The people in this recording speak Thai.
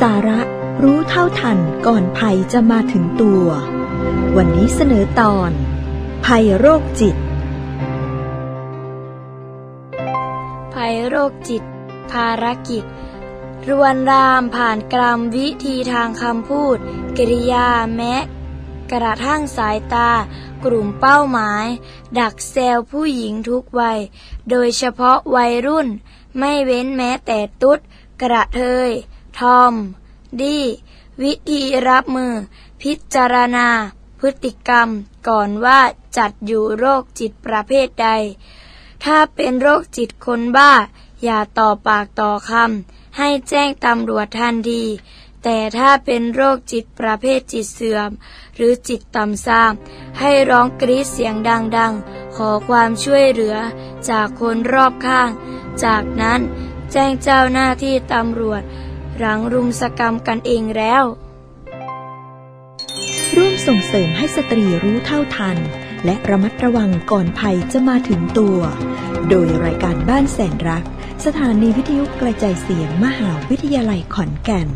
สาระรู้เท่าทันก่อนภัยจะมาถึงตัว วันนี้เสนอตอน ภัยโรคจิต ภัยโรคจิต ภารกิจ รวนรามผ่านกรรมวิธีทางคำพูดกริยาแม้กระทั่งสายตากลุ่มเป้าหมาย ดักแซวผู้หญิงทุกวัย โดยเฉพาะวัยรุ่น ไม่เว้นแม้แต่ตุ๊ด กระเทย ทอม ดี วิธีรับมือ พิจารณา พฤติกรรม ก่อนว่าจัดอยู่โรคจิตประเภทใด ถ้าเป็นโรคจิตคนบ้า อย่าต่อปากต่อคำให้แจ้งตำรวจทันทีแต่ถ้าเป็นโรคจิตประเภทจิตเสื่อม หรือจิตต่ำทราม ให้ร้องกรีดเสียงดังๆ ขอความช่วยเหลือจากคนรอบข้าง จากนั้นแจ้งเจ้าหน้าที่ตำรวจ หลังรุมสกรรมกันเองแล้ว ร่วมส่งเสริมให้สตรีรู้เท่าทัน และระมัดระวังก่อนภัยจะมาถึงตัว โดยรายการบ้านแสนรัก สถานีวิทยุกระจายเสียงมหาวิทยาลัยขอนแก่น